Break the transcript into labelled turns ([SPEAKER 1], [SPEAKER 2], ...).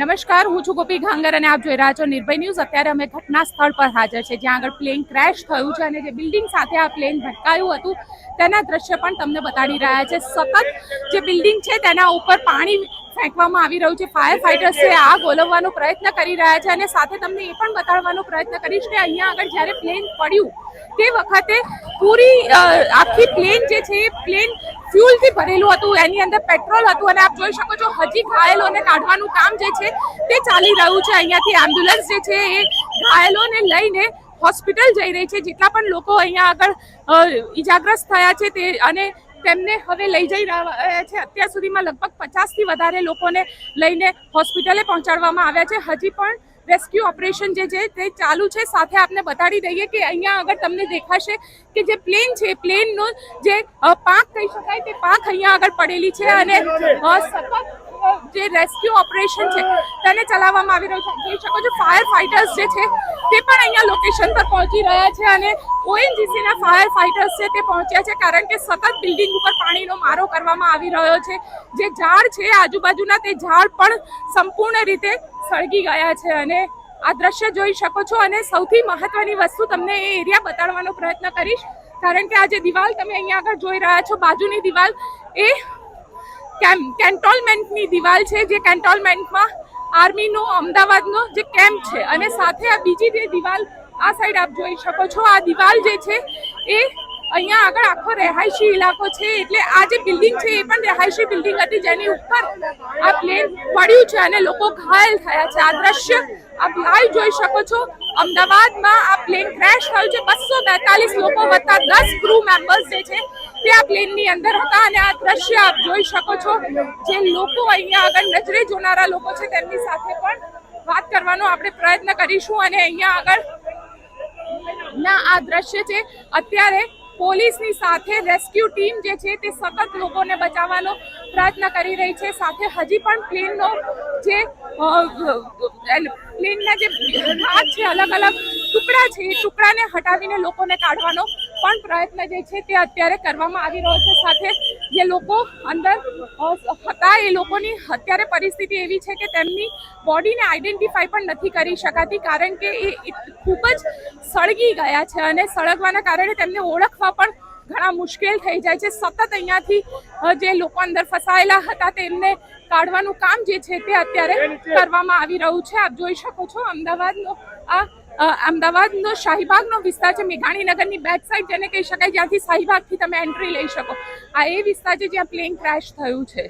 [SPEAKER 1] નમસ્કાર, હું છું ગોપી ઘાંગર અને આપ જોઈ રહ્યા છો નિર્ભય ન્યૂઝ. અત્યારે અમે ઘટના સ્થળ પર હાજર છે, જ્યાં આગળ પ્લેન ક્રેશ થયું છે અને જે બિલ્ડિંગ સાથે આ પ્લેન ભટકાયું હતું, તેના દ્રશ્ય પણ તમને બતાડી રહ્યા છે. સતત જે બિલ્ડિંગ છે, તેના ઉપર પાણી ફેંકવામાં આવી રહ્યું છે. ફાયર ફાઇટર્સ છે આગ ઓલવવાનો પ્રયત્ન કરી રહ્યા છે અને સાથે તમને એ પણ બતાડવાનો પ્રયત્ન કરીશ કે અહીંયા આગળ જ્યારે પ્લેન પડ્યું, તે વખતે પૂરી આખી પ્લેન જે છે, એ પ્લેન ફ્યુલથી ભરેલું હતું, એની અંદર પેટ્રોલ હતું અને આપ જોઈ શકો છો, હજી ઘાયલોને કાઢવાનું કામ જે છે તે ચાલી રહ્યું છે. અહીંયાથી એમ્બ્યુલન્સ જે છે એ ઘાયલોને લઈને હોસ્પિટલ જઈ રહી છે. જેટલા પણ લોકો અહીંયા આગળ ઈજાગ્રસ્ત થયા છે તે અને તેમને હવે લઈ જઈ રહ્યા છે. અત્યાર સુધીમાં લગભગ પચાસથી વધારે લોકોને લઈને હોસ્પિટલે પહોંચાડવામાં આવ્યા છે. હજી પણ રેસ્ક્યુ ઓપરેશન જે છે તે ચાલુ છે. સાથે આપને બતાડી દઈએ કે અહીંયા આગળ તમને દેખાશે કે જે પ્લેન છે, પ્લેનનો જે પાક કહી શકાય તે પાંખ અહીંયા આગળ પડેલી છે અને સતત જે રેસ્ક્યુ ઓપરેશન છે તેને ચલાવવામાં આવી રહ્યું છે. જોઈ શકો છો ફાયર ફાઈટર્સ જે છે તે પણ અહીંયા લોકેશન પર પહોંચી રહ્યા છે અને ઓએનજીસીના ફાયર ફાઈટર્સ છે તે પહોંચ્યા છે કારણ કે સતત બિલ્ડિંગ ઉપર પાણીનો મારો કરવામાં આવી રહ્યો છે. જે ઝાડ છે આજુબાજુના તે ઝાડ પણ સંપૂર્ણ રીતે સળગી ગયા છે અને આ દ્રશ્ય જોઈ શકો છો અને સૌથી મહત્વની વસ્તુ તમને એ એરિયા બતાડવાનો પ્રયત્ન કરીશ. કારણ કે આ જે દિવાલ તમે અહીંયા આગળ જોઈ રહ્યા છો, બાજુની દિવાલ એ કેમ કેન્ટોલમેન્ટની દિવાલ છે, જે કેન્ટોલમેન્ટમાં આર્મીનો, અમદાવાદનો જે કેમ્પ છે. અને સાથે આ બીજી જે દિવાલ, આ સાઈડ આપ જોઈ શકો છો, આ દિવાલ જે છે એ અહીંયા આગળ આખો રહેવાસી ઇલાકો છે, એટલે આ જે બિલ્ડિંગ છે એ પણ રહેવાસી બિલ્ડિંગ હતી જેની ઉપર આ પ્લેન પડ્યું છે અને લોકો ઘાયલ થયા છે. આ દ્રશ્ય આપ લાઈવ જોઈ શકો છો. અમદાવાદમાં આ પ્લેન ક્રેશ થયું છે. બસો બેતાલીસ લોકો વત્તા દસ ક્રૂ મેમ્બર્સ જે છે તે આ પ્લેનની અંદર હતા અને આ દ્રશ્ય આપ જોઈ શકો છો. જે લોકો અહીંયા આગળ નજરે જોનારા લોકો છે તેમની સાથે પણ વાત કરવાનો આપણે પ્રયત્ન કરીશું અને અહીંયા આગળ ના આ દ્રશ્ય છે. અત્યારે પોલીસની સાથે રેસ્ક્યુ ટીમ જે છે તે સતત લોકોને બચાવવાનો પ્રયત્ન કરી રહી છે. સાથે હજી પણ પ્લેનનો જે પ્લેનના જે ભાગ છે અલગ અલગ ટુકડા છે, એ ટુકડાને હટાવીને લોકોને કાઢવાનો પણ પ્રયત્ન જે છે તે અત્યારે કરવામાં આવી રહ્યો છે. સાથે જે લોકો અંદર હતા એ લોકોની અત્યારે પરિસ્થિતિ એવી છે કે તેમની બોડીને આઈડેન્ટિફાઈ પણ નથી કરી શકાતી કારણ કે એ ખૂબ જ સળગી ગયા છે અને સળગવાના કારણે તેમને ઓળખવા પણ ઘણા મુશ્કેલ થઈ જાય છે. સતત અહીંયાથી જે લોકો અંદર ફસાયેલા હતા તેમને કાઢવાનું કામ જે છે તે અત્યારે કરવામાં આવી રહ્યું છે. આપ જોઈ શકો છો અમદાવાદનો આ અમદાવાદનો શાહીબાગનો વિસ્તાર છે, મેઘાણીનગરની બેક સાઈડ જેને કહી શકાય, જ્યાંથી શાહીબાગથી તમે એન્ટ્રી લઈ શકો. આ એ વિસ્તાર છે જ્યાં પ્લેન ક્રેશ થયું છે.